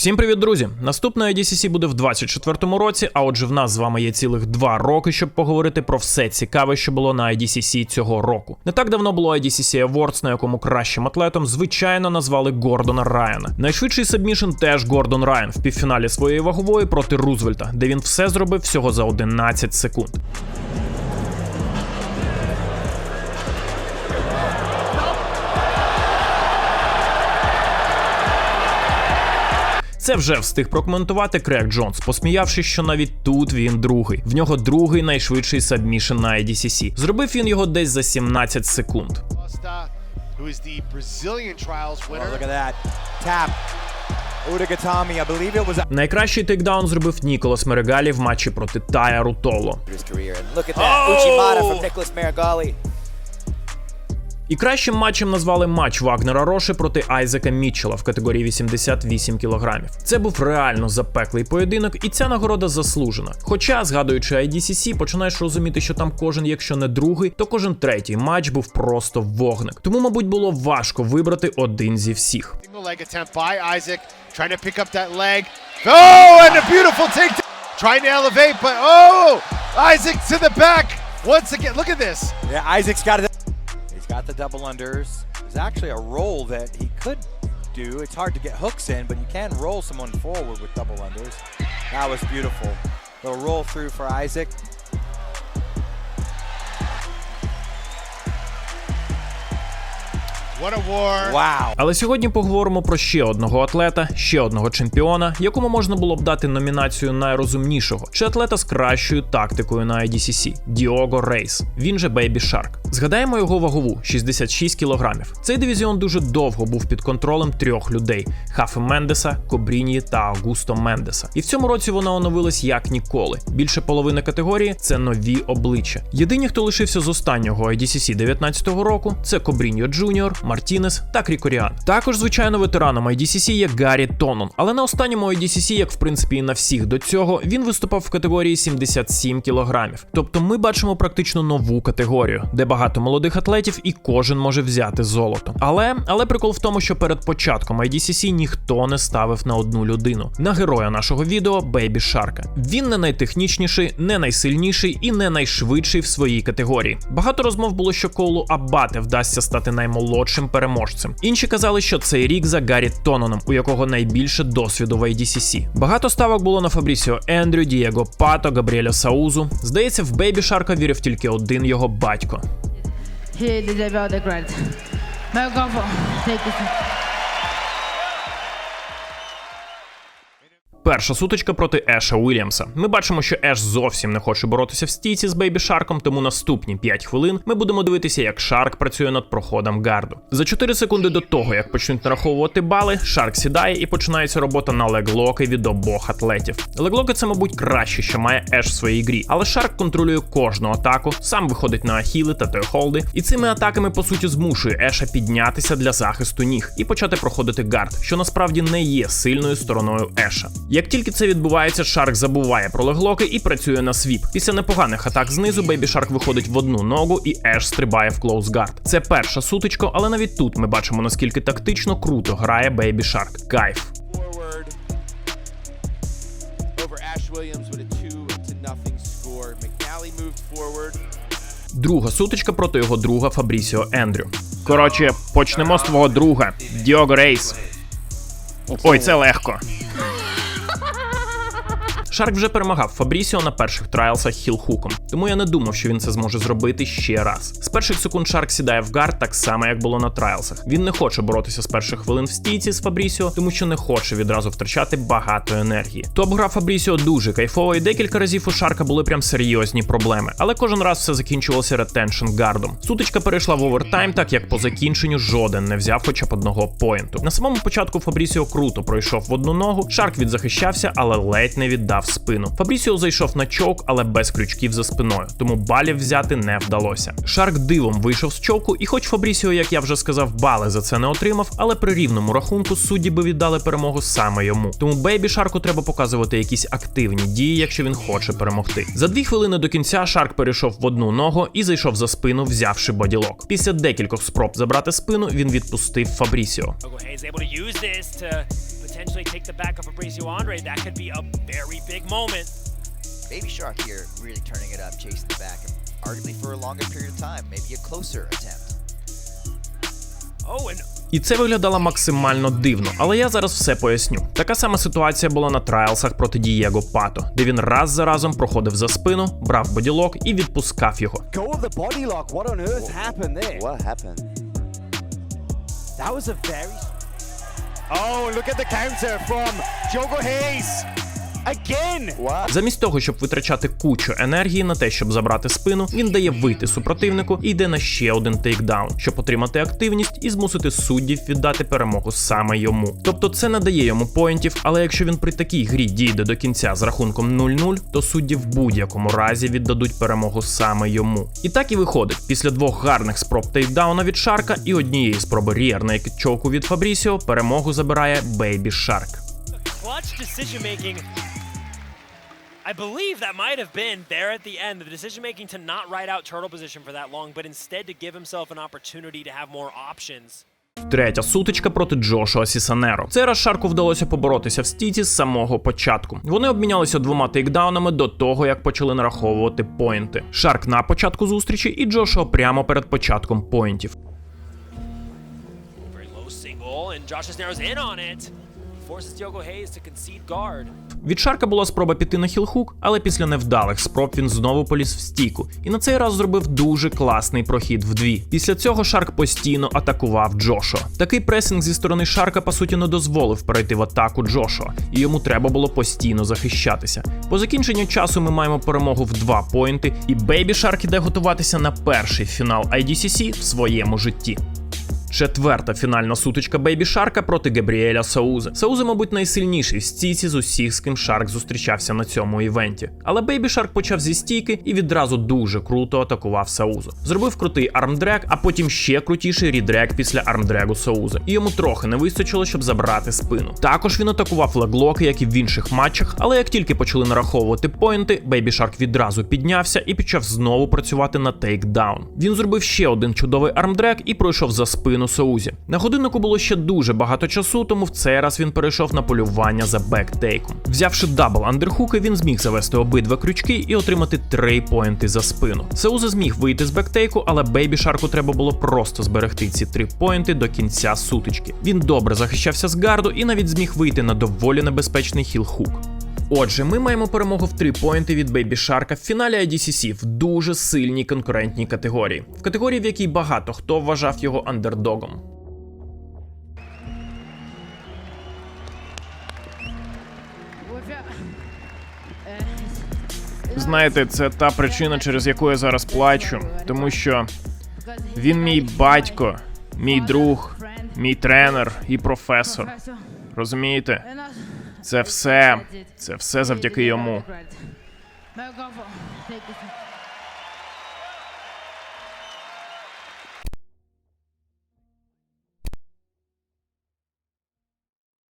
Всім привіт, друзі! Наступна IDCC буде в 24-му році, а отже, в нас з вами є цілих два роки, щоб поговорити про все цікаве, що було на IDCC цього року. Не так давно було IDCC Awards, на якому кращим атлетом звичайно назвали Гордона Райана. Найшвидший сабмішн теж Гордон Райан в півфіналі своєї вагової проти Рузвельта, де він все зробив всього за 11 секунд. Це вже встиг прокоментувати Крек Джонс, посміявшись, що навіть тут він другий. В нього другий найшвидший сабмішн на IDCC. Зробив він його десь за 17 секунд. Who is the Brazilian trials Oh, look at that. Tap. Udagatami, I believe it was Найкращий тейкдаун зробив Ніколас Мерегалі в матчі проти Тая Рутоло. his career. And look at that. Uchimata from Nicholas Marigali. І кращим матчем назвали матч Вагнера Роши проти Айзека Мітчела в категорії 88 кілограмів. Це був реально запеклий поєдинок, і ця нагорода заслужена. Хоча, згадуючи IDCC, починаєш розуміти, що там кожен, якщо не другий, то кожен третій матч був просто вогник. Тому, мабуть, було важко вибрати один зі всіх. Single leg attempt by Isaac, trying to pick up that leg. Oh, and a beautiful take. Trying to elevate, but oh, Isaac to the back. Once again, look at this. Yeah, Isaac's got it. Got the double unders. There's actually a roll that he could do. It's hard to get hooks in, but you can roll someone forward with double unders. That was beautiful. Little roll through for Isaac. What a war. Wow. Але сьогодні поговоримо про ще одного атлета, ще одного чемпіона, якому можна було б дати номінацію найрозумнішого, чи атлета з кращою тактикою на IDCC – Діого Рейс. Він же Baby Shark. Згадаємо його вагову 66 кілограмів. Цей дивізіон дуже довго був під контролем трьох людей: Хафе Мендеса, Кобрінії та Аугусто Мендеса. І в цьому році вона оновилась як ніколи. Більше половини категорії це нові обличчя. Єдині, хто лишився з останнього IDCC 19-го року, це Кобріньо Джуніор, Мартінес та Крікоріан. Також, звичайно, ветераном IDCC є Гаррі Тонон. Але на останньому IDCC, як в принципі і на всіх до цього, він виступав в категорії 77 кілограмів. Тобто ми бачимо практично нову категорію, де багато молодих атлетів і кожен може взяти золото. Але але прикол в тому, що перед початком IDCC ніхто не ставив на одну людину. На героя нашого відео Бейбі Шарка. Він не найтехнічніший, не найсильніший і не найшвидший в своїй категорії. Багато розмов було, що Коулу Абате вдасться стати наймолодшим переможцем. Інші казали, що цей рік за Гаррі Тононом, у якого найбільше досвіду в IDCC. Багато ставок було на Фабрісіо Ендрю, Дієго Пато, Габріеля Саузу. Здається, в Бейбі Шарка вірив тільки один його батько. He Перша сутичка проти Еша Уільямса. Ми бачимо, що Еш зовсім не хоче боротися в стійці з Бейбі Шарком, тому наступні 5 хвилин ми будемо дивитися, як Шарк працює над проходом гарду. За 4 секунди до того, як почнуть нараховувати бали, Шарк сідає і починається робота на леглоки від обох атлетів. Леглоки це, мабуть, краще, що має Еш в своїй грі, але Шарк контролює кожну атаку, сам виходить на ахіли та тойхолди, і цими атаками по суті змушує Еша піднятися для захисту ніг і почати проходити гард, що насправді не є сильною стороною Еша. Як тільки це відбувається, Шарк забуває про леглоки і працює на свіп. Після непоганих атак знизу Бейбі Шарк виходить в одну ногу і Еш стрибає в клоузгард. Це перша сутичка, але навіть тут ми бачимо наскільки тактично круто грає Бейбі Шарк. Кайф. Друга сутичка проти його друга Фабрісіо Ендрю. Коротше, почнемо з твого друга Діого Рейс. Ой, це легко. Шарк вже перемагав Фабрісіо на перших трайлсах хілхуком, тому я не думав, що він це зможе зробити ще раз. З перших секунд Шарк сідає в гард так само, як було на трайлсах. Він не хоче боротися з перших хвилин в стійці з Фабрісіо, тому що не хоче відразу втрачати багато енергії. Топ гра Фабрісіо дуже кайфова, і декілька разів у Шарка були прям серйозні проблеми, але кожен раз все закінчувалося ретеншн гардом. Сутичка перейшла в овертайм, так як по закінченню жоден не взяв хоча б одного поінту. На самому початку Фабрісіо круто пройшов в одну ногу. Шарк відзахищався, але ледь не віддав спину. Фабрісіо зайшов на чоук, але без крючків за спиною, тому балів взяти не вдалося. Шарк дивом вийшов з чоуку, і хоч Фабрісіо, як я вже сказав, бали за це не отримав, але при рівному рахунку судді би віддали перемогу саме йому. Тому Бейбі Шарку треба показувати якісь активні дії, якщо він хоче перемогти. За дві хвилини до кінця Шарк перейшов в одну ногу і зайшов за спину, взявши боділок. Після декількох спроб забрати спину, він відпустив Фабрісіо. Potentially take the back of Fabrizio Andre. That could be a very big moment. Baby Shark here really turning it up, chasing the back, and arguably for a longer period of time, maybe a closer attempt. Oh, and І це виглядало максимально дивно, але я зараз все поясню. Така сама ситуація була на трайлсах проти Дієго Пато, де він раз за разом проходив за спину, брав боділок і відпускав його. That was a very. Oh, look at the counter from Jogo Hayes. Again. What? Замість того, щоб витрачати кучу енергії на те, щоб забрати спину, він дає вийти супротивнику і йде на ще один тейкдаун, щоб отримати активність і змусити суддів віддати перемогу саме йому. Тобто це не дає йому поінтів, але якщо він при такій грі дійде до кінця з рахунком 0-0, то судді в будь-якому разі віддадуть перемогу саме йому. І так і виходить. Після двох гарних спроб тейкдауна від Шарка і однієї спроби Naked Choke від Фабрісіо перемогу забирає Бейбі Шарк. clutch decision making. I believe that might have been there at the end, the decision making to not ride out turtle position for that long, but instead to give himself an opportunity to have more options. Третя сутичка проти Джошуа Сісанеро. Цей раз Шарку вдалося поборотися в стійці з самого початку. Вони обмінялися двома тейкдаунами до того, як почали нараховувати поінти. Шарк на початку зустрічі і Джошуа прямо перед початком поінтів. Very low single, and Josh Cisneros in on it. Від Шарка була спроба піти на хілхук, але після невдалих спроб він знову поліз в стійку і на цей раз зробив дуже класний прохід вдві. Після цього Шарк постійно атакував Джошуа. Такий пресинг зі сторони Шарка по суті не дозволив перейти в атаку Джошуа, і йому треба було постійно захищатися. По закінченню часу ми маємо перемогу в два поінти, і Бейбі Шарк іде готуватися на перший фінал IDCC в своєму житті. Четверта фінальна сутичка Бейбі Шарка проти Габріеля Саузи. Саузи, мабуть, найсильніший в стійці з усіх, з ким Шарк зустрічався на цьому івенті. Але Бейбі Шарк почав зі стійки і відразу дуже круто атакував Саузу. Зробив крутий армдрек, а потім ще крутіший рідрек після армдрегу Саузи. І йому трохи не вистачило, щоб забрати спину. Також він атакував леглоки, як і в інших матчах, але як тільки почали нараховувати поінти, Бейбі Шарк відразу піднявся і почав знову працювати на тейкдаун. Він зробив ще один чудовий армдрек і пройшов за спину Саузі. На годиннику було ще дуже багато часу, тому в цей раз він перейшов на полювання за бектейком. Взявши дабл андерхуки, він зміг завести обидва крючки і отримати три поінти за спину. Сауза зміг вийти з бектейку, але Бейбі Шарку треба було просто зберегти ці три поінти до кінця сутички. Він добре захищався з гарду і навіть зміг вийти на доволі небезпечний хіл-хук. Отже, ми маємо перемогу в три поінти від Бейбі Шарка в фіналі IDCC в дуже сильній конкурентній категорії, в категорії, в якій багато хто вважав його андердогом. Знаєте, це та причина, через яку я зараз плачу, тому що він мій батько, мій друг, мій тренер і професор. Розумієте? Це все, це все завдяки йому.